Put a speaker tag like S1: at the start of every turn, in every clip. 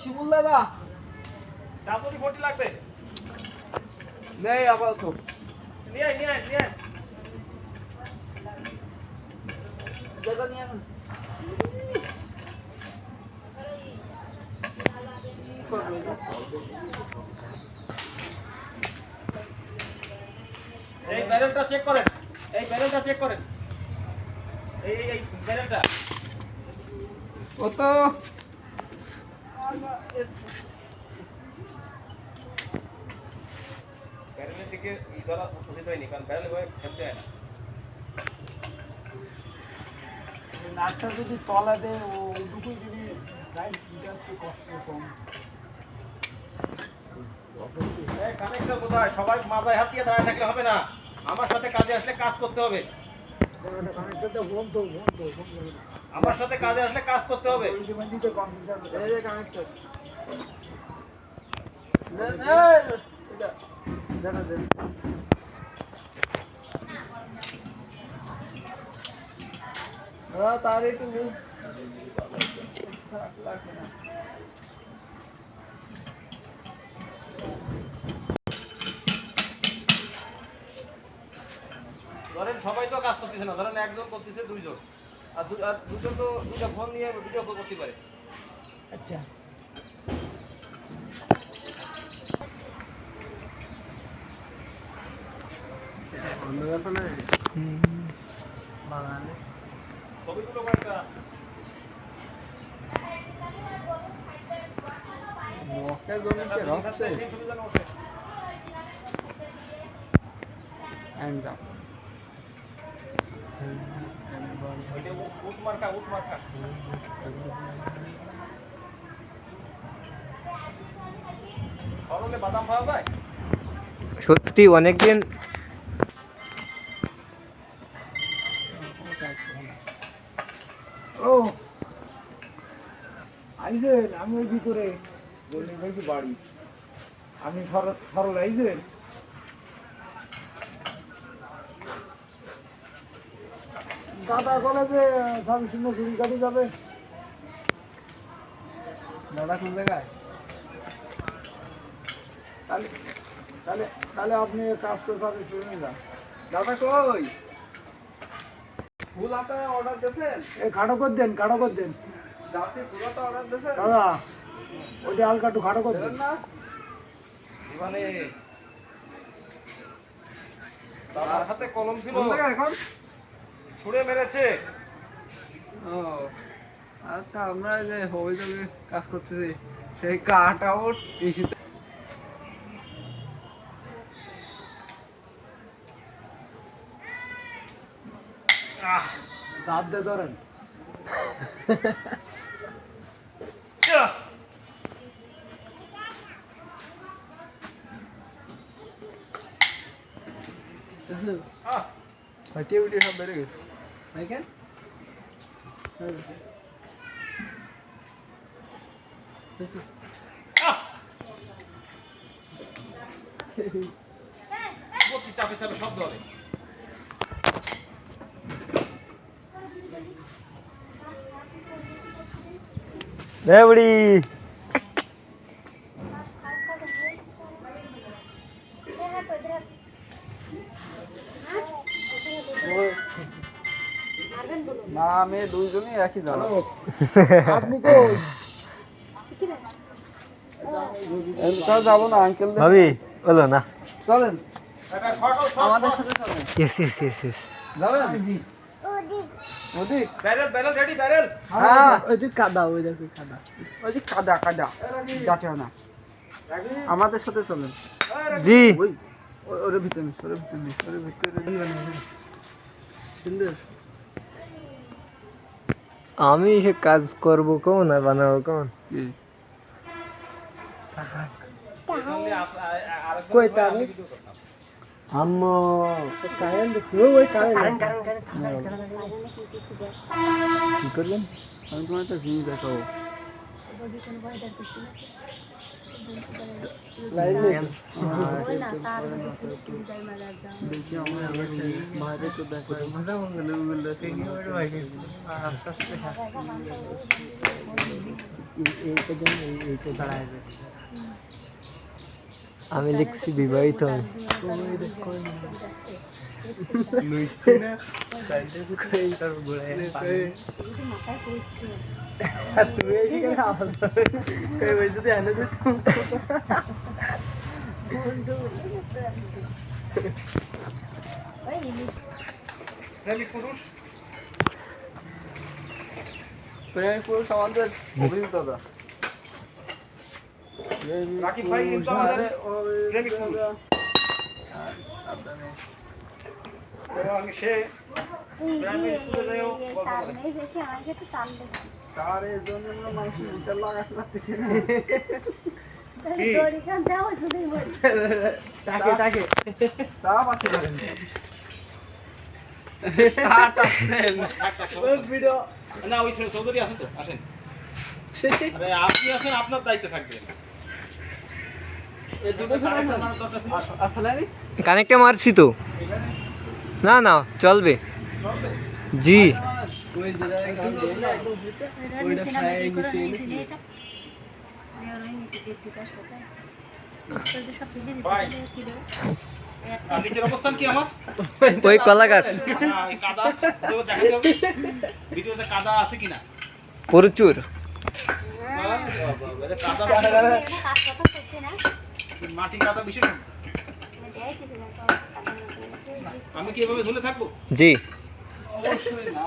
S1: শিমুল দাদা।
S2: চাপুরি ফোর্টি লাগবে।
S1: নেই আপাতত।
S2: নিয়ে আয়, নিয়ে আয়, নিয়ে আয়।
S1: দাদা নিয়ে আসুন কি করবে এটা?
S2: এই ব্যারেলটা চেক করেন। এই ব্যারেলটা চেক করেন। এই এই এই ব্যারেলটা
S1: ও তো
S2: ব্যারেলের দিকে ই উচিত হয়নি কারণ ব্যারেল হয়ে খেলতে হয় না।
S3: নাটটা যদি তলা দেয় ও ওইটুকুই যদি রাইট দিতে কষ্ট কম।
S2: কানেক্টর কোথায়? সবাই মাথায় হাত দিয়ে দাঁড়ায় থাকলে হবে না। আমার সাথে কাজে আসলে কাজ করতে হবে।
S3: কানেক্টরটা বন্ধ বন্ধ বন্ধ
S2: আমার সাথে কাজে আসলে কাজ করতে হবে।
S1: এই যে কানেক্টর দাদা দেন দাদা তার একটু লাগবে না
S2: ধরেন সবাই তো কাজ করতেছে না ধরেন একজন করতেছে দুইজন। আর দু- আর দুজন তো দুইটা ফোন নিয়ে ভিডিও কল করতে পারে।
S3: আচ্ছা।
S2: ছবিগুলো কয়েকটা।
S1: রকছে
S2: সেই ছবি যেন ওঠে।
S1: হ্যান্ডস আপ
S2: ওইটা উট- উট মার্কা উট মার্কা। সরলে বাদাম পাওয়া যায়?
S4: সত্যি অনেকদিন
S3: ও আইজেন আমি ওই ভিতরে। বাড়ি? আমি সরল সরল দাদা কলেজে সার্ভিস শূন্য ঘুরি কাটি যাবে।
S1: দাদা কোন জায়গায়?
S3: তাহলে তাহলে তাহলে আপনি কাজটা সার্ভিস শুনে যান।
S1: দাদা কই? ফুল আপনি অর্ডার দিয়েছেন?
S3: এ খাটো করে দেন খাটো করে দেন।
S1: যাতে ফুলটা অর্ডার দিয়েছেন?
S3: দাদা ওইটা হালকা একটু খাটো করে দেন।
S1: না?
S2: মানে তার হাতে কলম ছিল।
S1: এখন?
S2: ছুঁড়ে মেরেছে
S1: ও আচ্ছা আমরা যে হবিজবে কাজ করতেছি সেই কাট আউট
S3: দাঁত দিয়ে ধরেন
S2: আহ! আহ!
S1: ফাটি উঠে সব বেড়ে গেছে দেখেন
S2: আহ! প্রতি চাপে চাপে শব্দ হবে
S4: এ
S1: না আমি দুইজনই একই জানো
S3: আপনি
S1: কোথাও যাব না আঙ্কেল
S4: ভাবি বলো না।
S1: চলেন।
S2: এটা ফটো শট,
S1: আমাদের। সাথে চলেন।
S4: ইয়েস ইয়েস ইয়েস ইয়েস
S1: যাবেন? ওদিক
S2: ব্যারেল ব্যারেল রেডি ব্যারেল?
S1: হ্যাঁ।
S3: ওই যে কাদা ওই দেখো কাদা।
S1: ওই যে কাদা। কাদা না। আমাদের সাথে চলেন।
S4: জি।
S1: ওই ওর ভিতরে ওর ভিতরে ভিতরে সুন্দর।
S4: আমি সে কাজ করব কোন আর বানাবো কোন
S3: কই তার?
S2: আমি ভিডিও করতাম।
S4: আম্মু
S3: কারেন্ট ওই কারেন্ট।
S1: কি করবেন আমি তোমার একটা জিনিস দেখাবো। দেখি আমরা বাইরে তো দেখো ভালো মঙ্গল ওগুলো থেকে ওর বাইরে আস্তে আস্তে এইটা যেন এইটা দাঁড়ায়
S4: আমি লিখছি বিবাহিত আমি।
S2: প্রেমিক পুরুষ
S1: প্রেমিক পুরুষ আমাদের অভিজ্ঞতা
S2: রাকিব ভাই কিন্তু আমাদের প্রেমিক পুরুষ এবং সে প্রাইমারি স্কুলে যাইও গল্প করে আপনি আপনার দায়িত্ব থাকবে
S4: কানেক্টে মারছি তো। না না চলবে। জি।
S1: ওই গান না ওইটা নিচে
S4: ওই কলা গাছ।
S2: কাদা। আছে কিনা?
S4: প্রচুর।
S2: কাদা মাটি কাদা বেশি আমি কি এভাবে ঝুলে থাকব?
S4: জি।
S1: অবশ্যই না।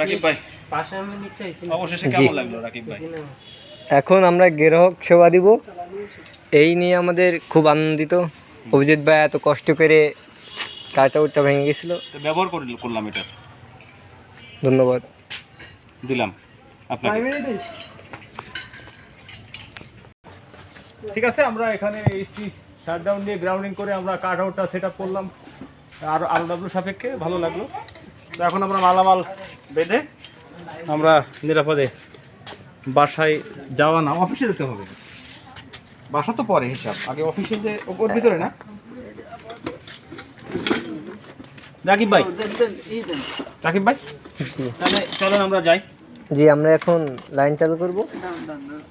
S2: রাকিব ভাই। অবশেষে কেমন লাগল রাকিব ভাই?
S4: এখন আমরা গ্রাহক সেবা দিব। এই নিয়ে আমাদের খুব আনন্দিত। অভিজিৎ ভাই এত কষ্ট করে কাটা উটটা ভেঙে গেছিল।
S2: ব্যবহার করে করলাম এটা।
S4: ধন্যবাদ।
S2: দিলাম আপনাকে। ঠিক আছে আমরা এখানে এইচটি শাটডাউন দিয়ে গ্রাউন্ডিং করে আমরা কাট আউটটা সেট আপ করলাম। আর আর ডাব্লিউ সাপেক্ষে ভালো লাগল। তো এখন আমরা মালামাল বেঁধে আমরা নিরাপদে বাসায় যাওয়া না অফিসে যেতে হবে। বাসা তো পরে হিসাব আগে অফিসে যে ওর ভিতরে না? রাকিব ভাই।
S1: দেন দেন এই দেন
S2: রাকিব ভাই তাহলে চলেন আমরা যাই।
S4: জি আমরা এখন লাইন চালু করব
S1: দান দান দান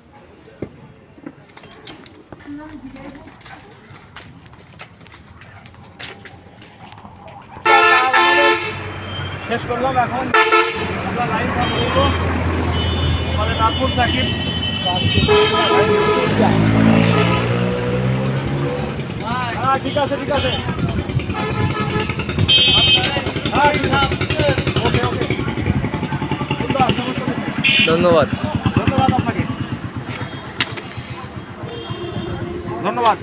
S2: শেষ করলাম এখন আমরা লাইন করব। আমাদের নাগপুর সাকিব। হ্যাঁ ঠিক আছে ঠিক আছে। হ্যাঁ। ওকে ওকে।
S4: ধন্যবাদ।
S2: ধন্যবাদ আপনাকে। ধন্যবাদ।